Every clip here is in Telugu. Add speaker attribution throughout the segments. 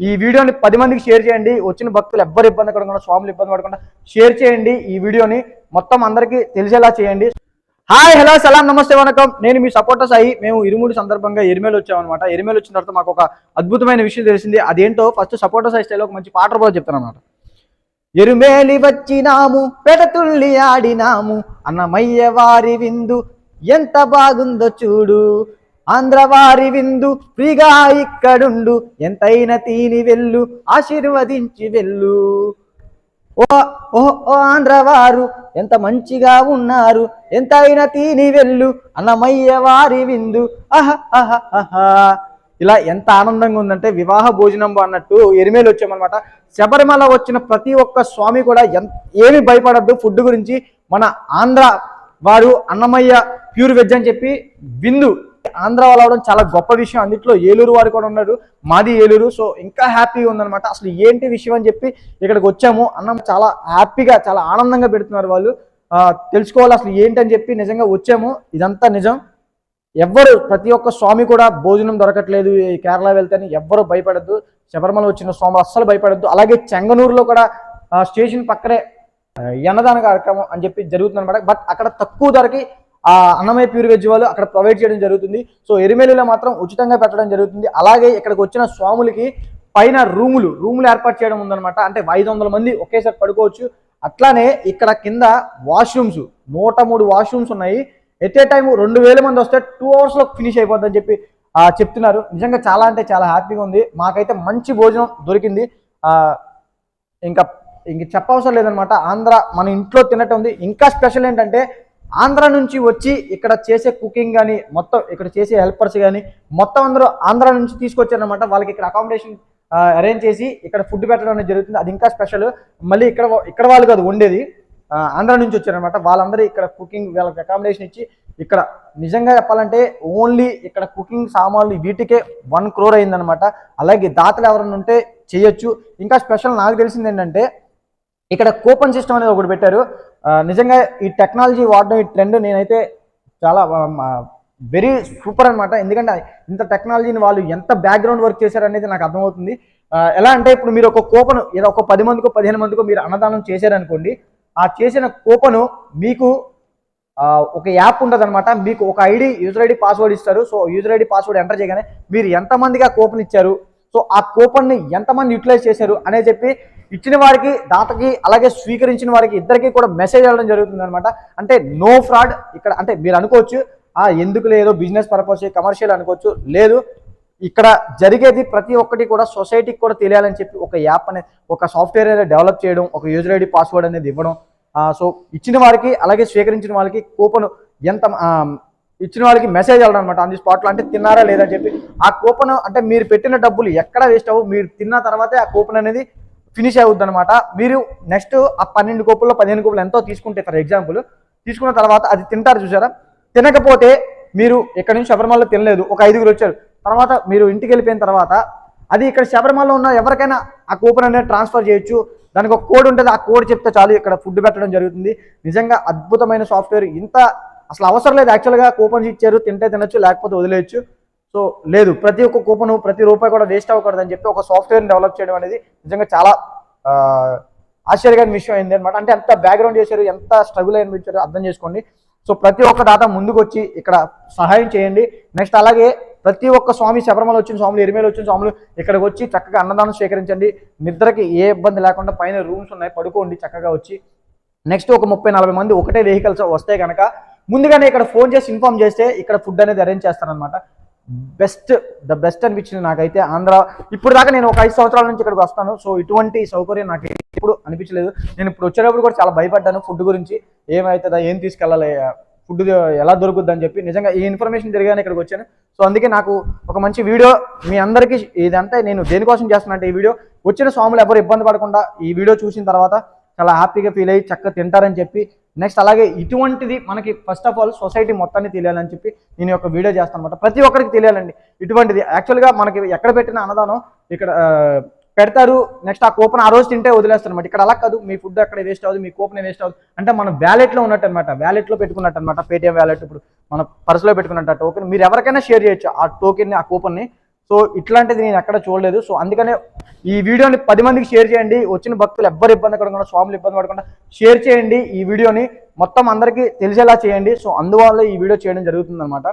Speaker 1: ఈ వీడియోని పది మందికి షేర్ చేయండి. వచ్చిన భక్తులు ఎవ్వరు ఇబ్బంది పడకుండా స్వాములు ఇబ్బంది పడకుండా షేర్ చేయండి. ఈ వీడియోని మొత్తం అందరికీ తెలిసేలా చేయండి. హాయ్ హలో సలాం నమస్తే వనకం. నేను మీ సపోర్టర్స్ అయ్యి మేము ఇరుముడి సందర్భంగా ఎరిమేలు వచ్చామన్నమాట ఎరిమేలు వచ్చిన తర్వాత మాకు ఒక అద్భుతమైన విషయం తెలిసింది. అదేంటో ఫస్ట్ సపోర్టర్స్ అయి స్టైల్లో ఒక మంచి పాట కూడా చెప్తాను అనమాట ఎరుమేలి వచ్చినాము పెడతుల్లి ఆడినాము. అన్నమయ్య వారి విందు ఎంత బాగుందో చూడు. ఆంధ్రవారి విందు ఫ్రీగా ఇక్కడుండు. ఎంతైనా తీని వెళ్ళు ఆశీర్వదించి వెళ్ళు. ఓ ఓ ఓ ఆంధ్రవారు ఎంత మంచిగా ఉన్నారు. ఎంతైనా తీని వెళ్ళు అన్నమయ్య వారి విందు. అహ అహ అహ. ఇలా ఎంత ఆనందంగా ఉందంటే వివాహ భోజనం అన్నట్టు ఎరిమేలు వచ్చామన్నమాట. శబరిమల వచ్చిన ప్రతి ఒక్క స్వామి కూడా ఎంత ఏమి భయపడద్దు. ఫుడ్ గురించి మన ఆంధ్ర వారు అన్నమయ్య ప్యూర్ వెజ్ అని చెప్పి విందు ఆంధ్ర వాళ్ళు అవడం చాలా గొప్ప విషయం. అందుట్లో ఏలూరు వారు కూడా ఉన్నారు. మాది ఏలూరు. సో ఇంకా హ్యాపీగా ఉందన్నమాట. అసలు ఏంటి విషయం అని చెప్పి ఇక్కడికి వచ్చాము. అన్నం చాలా హ్యాపీగా చాలా ఆనందంగా పెడుతున్నారు వాళ్ళు. తెలుసుకోవాలి అసలు ఏంటి అని చెప్పి నిజంగా వచ్చాము. ఇదంతా నిజం. ఎవ్వరు ప్రతి ఒక్క స్వామి కూడా భోజనం దొరకట్లేదు ఈ కేరళ వెళ్తేనే. ఎవ్వరు భయపడద్దు. శబరిమల వచ్చిన స్వామి అస్సలు భయపడద్దు. అలాగే చెంగనూరులో కూడా స్టేషన్ పక్కనే ఎన్నదాన అన్నదాన కార్యక్రమం అని చెప్పి జరుగుతుంది అనమాట బట్ అక్కడ తక్కువ ధరకి ఆ అన్నమయ్య ప్యూర్ వెజ్ వాళ్ళు అక్కడ ప్రొవైడ్ చేయడం జరుగుతుంది. సో ఎరిమేలిలో మాత్రం ఉచితంగా పెట్టడం జరుగుతుంది. అలాగే ఇక్కడికి వచ్చిన స్వాములకి పైన రూములు రూములు ఏర్పాటు చేయడం ఉందన్నమాట. అంటే ఐదు వందల మంది ఒకేసారి పడుకోవచ్చు. అట్లానే ఇక్కడ కింద వాష్రూమ్స్ నూట మూడు వాష్రూమ్స్ ఉన్నాయి. ఎట్ ఏ టైం రెండు వేల మంది వస్తే టూ అవర్స్లో ఫినిష్ అయిపోద్దని చెప్పి చెప్తున్నారు. నిజంగా చాలా అంటే చాలా హ్యాపీగా ఉంది. మాకైతే మంచి భోజనం దొరికింది. ఇంకా ఇంక చెప్పవసరం లేదనమాట ఆంధ్ర మన ఇంట్లో తినటం ఉంది. ఇంకా స్పెషల్ ఏంటంటే ఆంధ్ర నుంచి వచ్చి ఇక్కడ చేసే కుకింగ్ కానీ మొత్తం ఇక్కడ చేసే హెల్పర్స్ కానీ మొత్తం అందరూ ఆంధ్ర నుంచి తీసుకొచ్చారనమాట వాళ్ళకి ఇక్కడ అకామిడేషన్ అరేంజ్ చేసి ఇక్కడ ఫుడ్ పెట్టడం అనేది జరుగుతుంది. అది ఇంకా స్పెషల్ మళ్ళీ ఇక్కడ ఇక్కడ వాళ్ళు కాదు వండేది. ఆంధ్ర నుంచి వచ్చారనమాట వాళ్ళందరూ ఇక్కడ కుకింగ్ వాళ్ళకి అకామిడేషన్ ఇచ్చి ఇక్కడ నిజంగా చెప్పాలంటే ఓన్లీ ఇక్కడ కుకింగ్ సామాన్లు వీటికే వన్ క్రోర్ అయిందనమాట అలాగే దాతలు ఎవరైనా ఉంటే చేయొచ్చు. ఇంకా స్పెషల్ నాకు తెలిసింది ఏంటంటే ఇక్కడ కూపన్ సిస్టమ్ అనేది ఒకటి పెట్టారు. నిజంగా ఈ టెక్నాలజీ వాడడం ఈ ట్రెండ్ నేనైతే చాలా వెరీ సూపర్ అన్నమాట. ఎందుకంటే ఇంత టెక్నాలజీని వాళ్ళు ఎంత బ్యాక్గ్రౌండ్ వర్క్ చేశారనేది నాకు అర్థమవుతుంది. ఎలా అంటే ఇప్పుడు మీరు ఒక కూపన్ ఏదో ఒక పది మందికో పదిహేను మందికో మీరు అన్నదానం చేశారనుకోండి ఆ చేసిన కూపను మీకు ఒక యాప్ ఉంటుంది అనమాట మీకు ఒక ఐడి యూజర్ ఐడి పాస్వర్డ్ ఇస్తారు. So user ID password enter చేయగానే మీరు ఎంతమందికి ఆ కూపన్ ఇచ్చారు? సో ఆ కూపన్ని ఎంతమంది యూటిలైజ్ చేశారు అనే చెప్పి ఇచ్చిన వారికి దాతకి అలాగే స్వీకరించిన వారికి ఇద్దరికి కూడా మెసేజ్ వెళ్ళడం జరుగుతుంది అనమాట అంటే నో ఫ్రాడ్ ఇక్కడ అంటే మీరు అనుకోవచ్చు ఆ ఎందుకు లేదో బిజినెస్ పర్పస్ కమర్షియల్ అనుకోవచ్చు లేదు. ఇక్కడ జరిగేది ప్రతి ఒక్కటి కూడా సొసైటీకి కూడా తెలియాలని చెప్పి ఒక యాప్ అనేది ఒక సాఫ్ట్వేర్ అనేది డెవలప్ చేయడం ఒక యూజర్ ఐడి పాస్వర్డ్ అనేది ఇవ్వడం. సో ఇచ్చిన వారికి అలాగే స్వీకరించిన వారికి కూపన్ ఎంత ఇచ్చిన వాళ్ళకి మెసేజ్ వెళ్ళడం అనమాట ఆన్ ది స్పాట్లో అంటే తిన్నారా లేదని చెప్పి ఆ కూపన్ అంటే మీరు పెట్టిన డబ్బులు ఎక్కడ వేస్ట్ అవ్వు మీరు తిన్న తర్వాతే ఆ కూపన్ అనేది ఫినిష్ అవుద్ది అనమాట మీరు నెక్స్ట్ ఆ పన్నెండు కోపుల్లో పదిహేను కోపులు ఎంతో తీసుకుంటే ఫర్ ఎగ్జాంపుల్ తీసుకున్న తర్వాత అది తింటారు చూసారా? తినకపోతే మీరు ఇక్కడ నుంచి శబరిమలలో తినలేదు. ఒక ఐదుగురు వచ్చారు. తర్వాత మీరు ఇంటికి వెళ్ళిపోయిన తర్వాత అది ఇక్కడ శబరిమలలో ఉన్న ఎవరికైనా ఆ కూపన్ అనేది ట్రాన్స్ఫర్ చేయొచ్చు. దానికి ఒక కోడ్ ఉంటుంది. ఆ కోడ్ చెప్తే చాలు ఇక్కడ ఫుడ్ పెట్టడం జరుగుతుంది. నిజంగా అద్భుతమైన సాఫ్ట్వేర్ ఇంత అసలు అవసరం లేదు. యాక్చువల్గా కూపన్స్ ఇచ్చారు తింటే తినచ్చు లేకపోతే వదిలేయచ్చు. సో లేదు ప్రతి ఒక్క కూపన్ ప్రతి రూపాయి కూడా వేస్ట్ అవ్వకూడదు అని చెప్పి ఒక సాఫ్ట్వేర్ని డెవలప్ చేయడం అనేది నిజంగా చాలా ఆశ్చర్యకరమైన విషయం అయింది అనమాట అంటే ఎంత బ్యాక్గ్రౌండ్ చేశారు ఎంత స్ట్రగుల్ అనిపించారు అర్థం చేసుకోండి. సో ప్రతి ఒక్క దాత ముందుకు వచ్చి ఇక్కడ సహాయం చేయండి. నెక్స్ట్ అలాగే ప్రతి ఒక్క స్వామి శబరిమల వచ్చిన స్వాములు ఎరిమేలు వచ్చిన స్వాములు ఇక్కడికి వచ్చి చక్కగా అన్నదానం స్వీకరించండి. నిద్రకి ఏ ఇబ్బంది లేకుండా పైన రూమ్స్ ఉన్నాయి పడుకోండి చక్కగా వచ్చి. నెక్స్ట్ ఒక ముప్పై నలభై మంది ఒకటే వెహికల్స్ వస్తే కనుక ముందుగానే ఇక్కడ ఫోన్ చేసి ఇన్ఫామ్ చేస్తే ఇక్కడ ఫుడ్ అనేది అరేంజ్ చేస్తారనమాట బెస్ట్ ద బెస్ట్ అనిపించింది నాకైతే ఆంధ్ర. ఇప్పుడు దాకా నేను ఒక ఐదు సంవత్సరాల నుంచి ఇక్కడికి వస్తాను. సో ఇటువంటి సౌకర్యం నాకు ఎప్పుడు అనిపించలేదు. నేను ఇప్పుడు వచ్చేటప్పుడు కూడా చాలా భయపడ్డాను ఫుడ్ గురించి. ఏమవుతుందా ఏం తీసుకెళ్ళాలి ఫుడ్ ఎలా దొరుకుద్ది అని చెప్పి. నిజంగా ఈ ఇన్ఫర్మేషన్ జరిగానే ఇక్కడికి వచ్చాను. సో అందుకే నాకు ఒక మంచి వీడియో మీ అందరికీ ఇదంటే నేను దేనికోసం చేస్తున్నా ఈ వీడియో. వచ్చిన స్వాములు ఎవరు ఇబ్బంది పడకుండా ఈ వీడియో చూసిన తర్వాత చాలా హ్యాపీగా ఫీల్ అయ్యి చక్కగా తింటారని చెప్పి నెక్స్ట్ అలాగే ఇటువంటిది మనకి ఫస్ట్ ఆఫ్ ఆల్ సొసైటీ మొత్తాన్ని తెలియాలని చెప్పి నేను ఒక వీడియో చేస్తాను అనమాట ప్రతి ఒక్కరికి తెలియాలండి. ఇటువంటిది యాక్చువల్గా మనకి ఎక్కడ పెట్టిన అన్నదానం ఇక్కడ పెడతారు. నెక్స్ట్ ఆ కూపన్ ఆ రోజు తింటే వదిలేస్తారు అనమాట ఇక్కడ అలా కాదు. మీ ఫుడ్ అక్కడ వేస్ట్ అవ్వదు. మీ కూపన్ వేస్ట్ అవ్వదు. అంటే మన వ్యాలెట్లో ఉన్నట్టు అనమాట వ్యాలెట్లో పెట్టుకున్నట్టు అనమాట పేటిఎం వ్యాలెట్ ఇప్పుడు మన పర్సులో పెట్టుకున్నట్టు టోకెన్ మీరు ఎవరికైనా షేర్ చేయొచ్చు ఆ టోకెన్ని ఆ కూపన్ని. సో ఇట్లాంటిది నేను ఎక్కడ చూడలేదు. సో అందుకనే ఈ వీడియోని పది మందికి షేర్ చేయండి. వచ్చిన భక్తులు ఎవ్వరు ఇబ్బంది పడకుండా స్వాములు ఇబ్బంది పడకుండా షేర్ చేయండి ఈ వీడియోని. మొత్తం అందరికీ తెలిసేలా చేయండి. సో అందువల్ల ఈ వీడియో చేయడం జరుగుతుంది అనమాట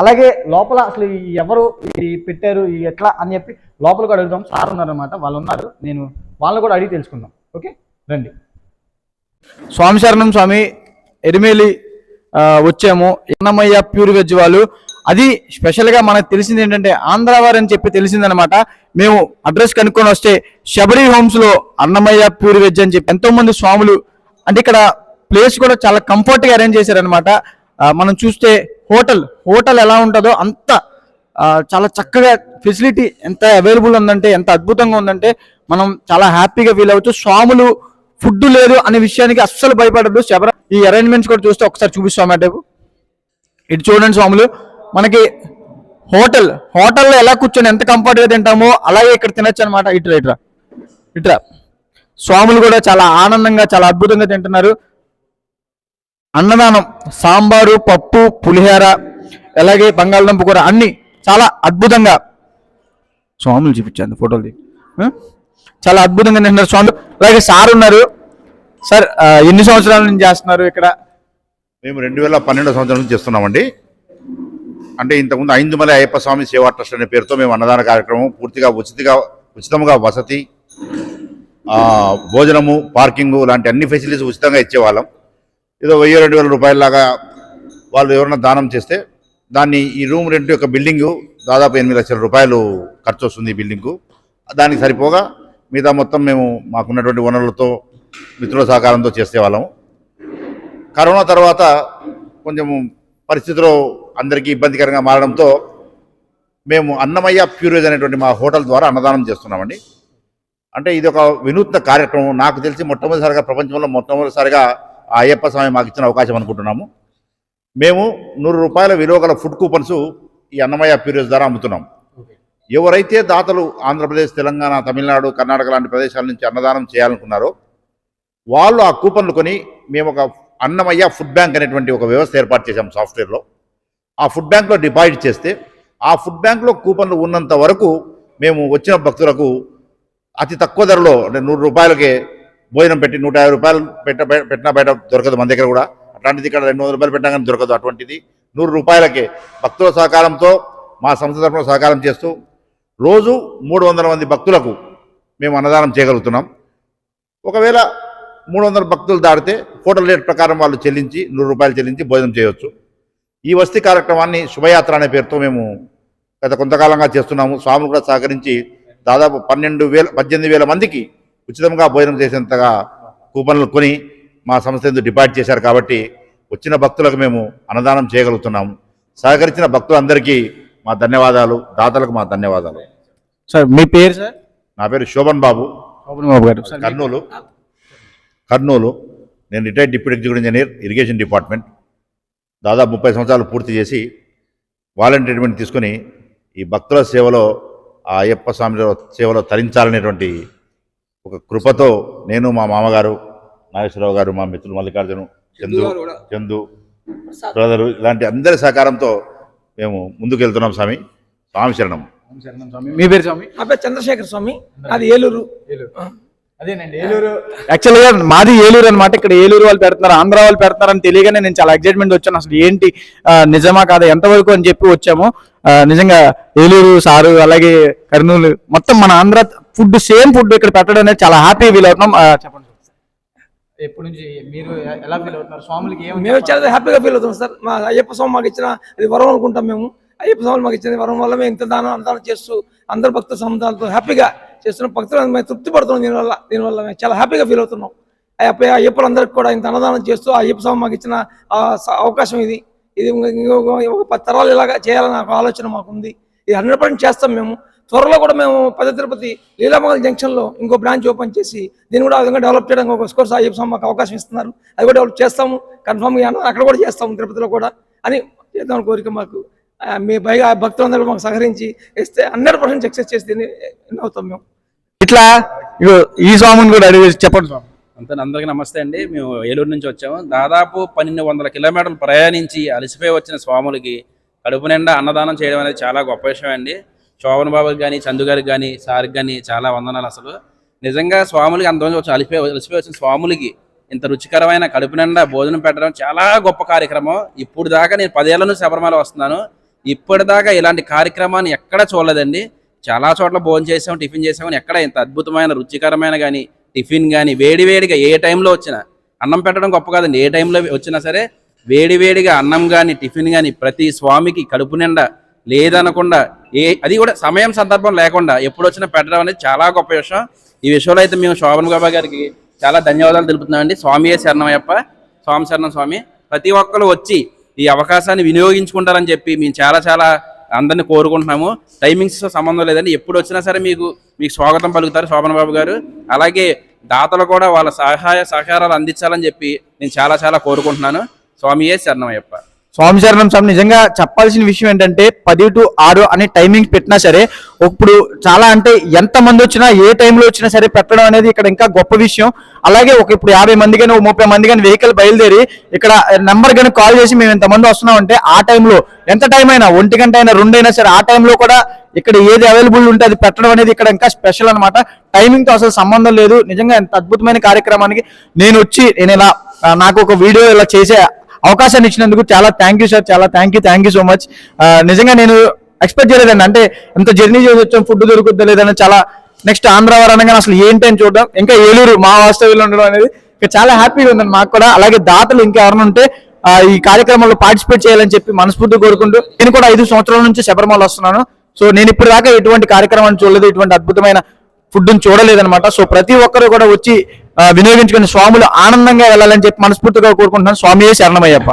Speaker 1: అలాగే లోపల అసలు ఎవరు ఇది పెట్టారు ఎట్లా అని చెప్పి లోపల కూడా అడుగుదాం. సార్ ఉన్నారనమాట వాళ్ళు ఉన్నారు. నేను వాళ్ళని కూడా అడిగి తెలుసుకుందాం. ఓకే? రండి. స్వామి శరణం స్వామి ఎరిమేలి వచ్చాము. ఎన్నమయ్య ప్యూర్ వెజ్ వాళ్ళు. అది స్పెషల్గా మనకు తెలిసింది ఏంటంటే ఆంధ్ర వారు అని చెప్పి తెలిసిందనమాట మేము అడ్రస్ కనుక్కొని వస్తే శబరి హోమ్స్లో అన్నమయ్య ప్యూర్ వెజ్ అని చెప్పి ఎంతోమంది స్వాములు అంటే ఇక్కడ ప్లేస్ కూడా చాలా కంఫర్ట్గా అరేంజ్ చేశారనమాట మనం చూస్తే హోటల్ హోటల్ ఎలా ఉంటుందో అంత చాలా చక్కగా ఫెసిలిటీ ఎంత అవైలబుల్ ఉందంటే ఎంత అద్భుతంగా ఉందంటే మనం చాలా హ్యాపీగా ఫీల్ అవ్వచ్చు. స్వాములు ఫుడ్ లేదు అనే విషయానికి అస్సలు భయపడదు శబర ఈ అరేంజ్మెంట్స్ కూడా చూస్తే ఒకసారి చూపిస్తాం అటు ఇటు చూడండి స్వాములు. మనకి హోటల్ హోటల్లో ఎలా కూర్చొని ఎంత కంఫర్ట్గా తింటామో అలాగే ఇక్కడ తినొచ్చు అనమాట ఇట్రా ఇట్రా ఇట్రా. స్వాములు కూడా చాలా ఆనందంగా చాలా అద్భుతంగా తింటున్నారు. అన్నదానం సాంబారు పప్పు పులిహోర అలాగే బంగాళదుంప కూర అన్ని చాలా అద్భుతంగా. స్వాములు చూపించాను ఫోటోలు దిగి. చాలా అద్భుతంగా తింటున్నారు స్వాములు. అలాగే సార్ ఉన్నారు. సార్ ఎన్ని సంవత్సరాల నుంచి చేస్తున్నారు ఇక్కడ?
Speaker 2: మేము రెండు వేల పన్నెండు సంవత్సరాల నుంచి చేస్తున్నామండి. అంటే ఇంతకుముందు ఐందుమల అయ్యప్ప స్వామి సేవా ట్రస్ట్ అనే పేరుతో మేము అన్నదాన కార్యక్రమం పూర్తిగా ఉచితంగా ఉచితంగా వసతి భోజనము పార్కింగు లాంటి అన్ని ఫెసిలిటీస్ ఉచితంగా ఇచ్చేవాళ్ళం. ఏదో వెయ్యి రెండు వేల రూపాయలలాగా వాళ్ళు ఎవరైనా దానం చేస్తే దాన్ని ఈ రూమ్ రెంట్ యొక్క బిల్డింగు దాదాపు ఎనిమిది లక్షల రూపాయలు ఖర్చు వస్తుంది ఈ బిల్డింగ్కు. దానికి సరిపోగా మిగతా మొత్తం మేము మాకున్నటువంటి వనరులతో మిత్రుల సహకారంతో చేసేవాళ్ళము కరోనా తర్వాత కొంచెం పరిస్థితిలో అందరికీ ఇబ్బందికరంగా మారడంతో మేము అన్నమయ్య ప్యూరేజ్ అనేటువంటి మా హోటల్ ద్వారా అన్నదానం చేస్తున్నామండి. అంటే ఇది ఒక వినూత్న కార్యక్రమం. నాకు తెలిసి మొట్టమొదటిసారిగా ప్రపంచంలో మొట్టమొదటిసారిగా ఆ అయ్యప్ప స్వామి మాకు ఇచ్చిన అవకాశం అనుకుంటున్నాము. మేము నూరు రూపాయల విలువ గల ఫుడ్ కూపన్స్ ఈ అన్నమయ్య ప్యూరేజ్ ద్వారా అమ్ముతున్నాం. ఎవరైతే దాతలు ఆంధ్రప్రదేశ్ తెలంగాణ తమిళనాడు కర్ణాటక లాంటి ప్రదేశాల నుంచి అన్నదానం చేయాలనుకున్నారో వాళ్ళు ఆ కూపన్లు కొని మేము ఒక అన్నమయ్య ఫుడ్ బ్యాంక్ అనేటువంటి ఒక వ్యవస్థ ఏర్పాటు చేశాం సాఫ్ట్వేర్లో. ఆ ఫుడ్ బ్యాంక్లో డిపాజిట్ చేస్తే ఆ ఫుడ్ బ్యాంక్లో కూపన్లు ఉన్నంత వరకు మేము వచ్చిన భక్తులకు అతి తక్కువ ధరలో అంటే నూరు రూపాయలకే భోజనం పెట్టి నూట యాభై రూపాయలు పెట్ట పెట్టిన బయట దొరకదు మన దగ్గర కూడా. అట్లాంటిది ఇక్కడ రెండు వందల రూపాయలు పెట్టినా కానీ దొరకదు అటువంటిది. నూరు రూపాయలకే భక్తుల సహకారంతో మా సంస్థ తరఫున సహకారం చేస్తూ రోజు మూడు వందల మంది భక్తులకు మేము అన్నదానం చేయగలుగుతున్నాం. ఒకవేళ మూడు వందల భక్తులు దాటితే హోటల్ రేట్ ప్రకారం వాళ్ళు చెల్లించి నూరు రూపాయలు చెల్లించి భోజనం చేయవచ్చు. ఈ వస్తీ కార్యక్రమాన్ని శుభయాత్ర అనే పేరుతో మేము గత కొంతకాలంగా చేస్తున్నాము. స్వాములు కూడా సహకరించి దాదాపు పన్నెండు వేల పద్దెనిమిది వేల మందికి ఉచితంగా భోజనం చేసేంతగా కూపన్లు కొని మా సంస్థ ఎందుకు డిపాజిట్ చేశారు కాబట్టి వచ్చిన భక్తులకు మేము అన్నదానం చేయగలుగుతున్నాము. సహకరించిన భక్తులందరికీ మా ధన్యవాదాలు. దాతలకు మా ధన్యవాదాలు.
Speaker 1: సార్ మీ పేరు సార్?
Speaker 2: నా పేరు శోభన్ బాబు.
Speaker 1: బాబు గారు.
Speaker 2: కర్నూలు. కర్నూలు. నేను retired deputy executive engineer irrigation department. దాదాపు ముప్పై సంవత్సరాలు పూర్తి చేసి వాలంటీర్ ట్రీట్మెంట్ తీసుకొని ఈ భక్తుల సేవలో ఆ అయ్యప్ప స్వామి సేవలో తరించాలనేటువంటి ఒక కృపతో నేను మా మామగారు నాగేశ్వరరావు గారు మా మిత్రులు మల్లికార్జును చందు చందు బ్రదరు ఇలాంటి అందరి సహకారంతో మేము ముందుకు వెళ్తున్నాం స్వామి స్వామి శరణం
Speaker 1: మీ పేరు స్వామి?
Speaker 3: నా పేరు చంద్రశేఖర్ స్వామి. అది ఏలూరు.
Speaker 1: అదేనండి. ఏలూరు యాక్చువల్గా మాది ఏలూరు అనమాట ఇక్కడ ఏలూరు వాళ్ళు పెడుతున్నారు ఆంధ్ర వాళ్ళు పెడుతున్నారు అని తెలియగానే నేను చాలా ఎక్సైట్మెంట్ వచ్చాను. అసలు ఏంటి నిజమా కాదా ఎంతవరకు అని చెప్పి వచ్చాము. నిజంగా ఏలూరు సారు అలాగే కర్నూలు మొత్తం మన ఆంధ్ర ఫుడ్ సేమ్ ఫుడ్ ఇక్కడ పెట్టడం అనేది చాలా హ్యాపీ ఫీల్ అవుతున్నాం. చెప్పండి. ఎప్పటి నుంచి మీరు ఎలా ఫీల్ అవుతున్నారు? స్వాములకి
Speaker 3: మేము చాలా హ్యాపీగా ఫీల్ అవుతాం సార్. మా అయ్యప్ప స్వామి మాకు ఇచ్చిన అది వరం అనుకుంటాం మేము. అయ్యప్ప స్వామి మాకు ఇచ్చిన వరం వల్ల మేము ఇంత దానం అందానం చేస్తూ అందరు భక్త సముదాయాలతో హ్యాపీగా చేస్తున్నాం భక్తులు మేము తృప్తి పడుతున్నాం దీనివల్ల దీనివల్ల మేము చాలా హ్యాపీగా ఫీల్ అవుతున్నాం. అయ్యప్ప అందరికి కూడా ఇంత అన్నదానం చేస్తూ ఆ అయ్యప్ప స్వామి మాకు ఇచ్చిన స- అవకాశం ఇది. ఇది ఇంకొక- ఒక పది తరాలు ఇలాగా చేయాలని ఒక ఆలోచన మాకు ఉంది ఇది హండ్రెడ్ పర్సెంట్ చేస్తాం మేము. త్వరలో కూడా మేము పెద్ద తిరుపతి లీలామగల్ జంక్షన్లో ఇంకో బ్రాంచ్ ఓపెన్ చేసి దీన్ని కూడా ఆ విధంగా డెవలప్ చేయడానికి ఒక స్కోర్స్ అయ్యప్ప స్వామి మాకు అవకాశం ఇస్తున్నారు. అది కూడా డెవలప్ చేస్తాము. కన్ఫామ్గా అక్కడ కూడా చేస్తాము తిరుపతిలో కూడా అని చేద్దామని కోరిక మాకు. మీ పైగా భక్తులందరూ మాకు సహకరించి ఇస్తే హండ్రెడ్ పర్సెంట్ సక్సెస్ చేసి దీన్ని ఎన్నో అవుతాం మేము.
Speaker 1: ఇట్లా ఇగో ఈ స్వామిని కూడా అడిగి చెప్పండి స్వామి.
Speaker 4: అంతే అందరికీ నమస్తే అండి. మేము ఏలూరు నుంచి వచ్చాము. దాదాపు పన్నెండు వందల కిలోమీటర్లు ప్రయాణించి అలసిపోయి వచ్చిన స్వాములకి కడుపు నిండా అన్నదానం చేయడం అనేది చాలా గొప్ప విషయం అండి. శోభన్ బాబుకి కానీ చందు గారికి కానీ సార్కి కానీ చాలా వందనాలు అసలు. నిజంగా స్వాములకి అంతమంది వచ్చి అలిసిపోయి అలిసిపోయి వచ్చిన స్వాములకి ఇంత రుచికరమైన కడుపు నిండా భోజనం పెట్టడం చాలా గొప్ప కార్యక్రమం. ఇప్పుడు దాకా నేను పదేళ్ళ నుంచి శబరిమల వస్తున్నాను. ఇప్పటిదాకా ఇలాంటి కార్యక్రమాన్ని ఎక్కడ చూడలేదండి. చాలా చోట్ల భోజనం చేసాం టిఫిన్ చేసాం ఎక్కడ ఇంత అద్భుతమైన రుచికరమైన కానీ టిఫిన్ కానీ వేడివేడిగా ఏ టైంలో వచ్చినా అన్నం పెట్టడం గొప్ప కాదండి. ఏ టైంలో వచ్చినా సరే వేడివేడిగా అన్నం కానీ టిఫిన్ కానీ ప్రతి స్వామికి కడుపు నిండా లేదనకుండా ఏ అది కూడా సమయం సందర్భం లేకుండా ఎప్పుడు వచ్చినా పెట్టడం అనేది చాలా గొప్ప విషయం. ఈ విషయంలో అయితే మేము శోభన్ బాబా గారికి చాలా ధన్యవాదాలు తెలుపుతున్నామండి. స్వామియే శరణమయ్యప్ప స్వామి శరణం స్వామి. ప్రతి ఒక్కరు వచ్చి ఈ అవకాశాన్ని వినియోగించుకుంటారని చెప్పి మేము చాలా చాలా అందరిని కోరుకుంటున్నాము. టైమింగ్స్ సంబంధం లేదండి. ఎప్పుడు వచ్చినా సరే మీకు మీకు స్వాగతం పలుకుతారు శోభన్ బాబు గారు. అలాగే దాతలు కూడా వాళ్ళ సహాయ సహకారాలు అందించాలని చెప్పి నేను చాలా చాలా కోరుకుంటున్నాను. స్వామియే శరణమయ్యప్ప.
Speaker 5: స్వామి శరణం స్వామి నిజంగా చెప్పాల్సిన విషయం ఏంటంటే పది టు ఆరు అనే టైమింగ్ పెట్టినా సరే ఇప్పుడు చాలా అంటే ఎంత మంది వచ్చినా ఏ టైంలో వచ్చినా సరే పెట్టడం అనేది ఇక్కడ ఇంకా గొప్ప విషయం. అలాగే ఒక ఇప్పుడు యాభై మంది కానీ ఒక ముప్పై మంది కానీ వెహికల్ బయలుదేరి ఇక్కడ నెంబర్ కానీ కాల్ చేసి మేము ఇంతమంది వస్తున్నాం అంటే ఆ టైంలో ఎంత టైం అయినా ఒంటి గంట అయినా రెండు అయినా సరే ఆ టైంలో కూడా ఇక్కడ ఏది అవైలబుల్ ఉంటే అది పెట్టడం అనేది ఇక్కడ ఇంకా స్పెషల్ అనమాట టైమింగ్తో అసలు సంబంధం లేదు. నిజంగా ఎంత అద్భుతమైన కార్యక్రమానికి నేను వచ్చి నేను ఇలా నాకు ఒక వీడియో ఇలా చేసే అవకాశాన్ని ఇచ్చినందుకు చాలా థ్యాంక్ యూ సార్ చాలా thank you thank you so much నిజంగా నేను ఎక్స్పెక్ట్ చేయలేదండి. అంటే ఎంత జర్నీ చేసి వచ్చాం ఫుడ్ దొరుకుతుందా లేదని చాలా నెక్స్ట్ ఆంధ్ర వారు అసలు ఏంటి అని చూడడం. ఇంకా ఏలూరు మా వాస్తవ్యంలో ఉండడం అనేది ఇంకా చాలా హ్యాపీగా ఉందండి మాకు కూడా. అలాగే దాతలు ఇంకా ఎవరైనా ఉంటే ఈ కార్యక్రమంలో పార్టిసిపేట్ చేయాలని చెప్పి మనస్ఫూర్తి కోరుకుంటూ నేను కూడా ఐదు సంవత్సరాల నుంచి శబరిమల వస్తున్నాను. సో నేను ఇప్పుడు దాకా ఎటువంటి కార్యక్రమాన్ని చూడలేదు. ఇటువంటి అద్భుతమైన ఫుడ్ని చూడలేదనమాట సో ప్రతి ఒక్కరు కూడా వచ్చి వినియోగించుకుని స్వాములు ఆనందంగా వెళ్ళాలని చెప్పి మనస్ఫూర్తిగా కోరుకుంటున్నాను. స్వామియే శరణమయ్యప్ప.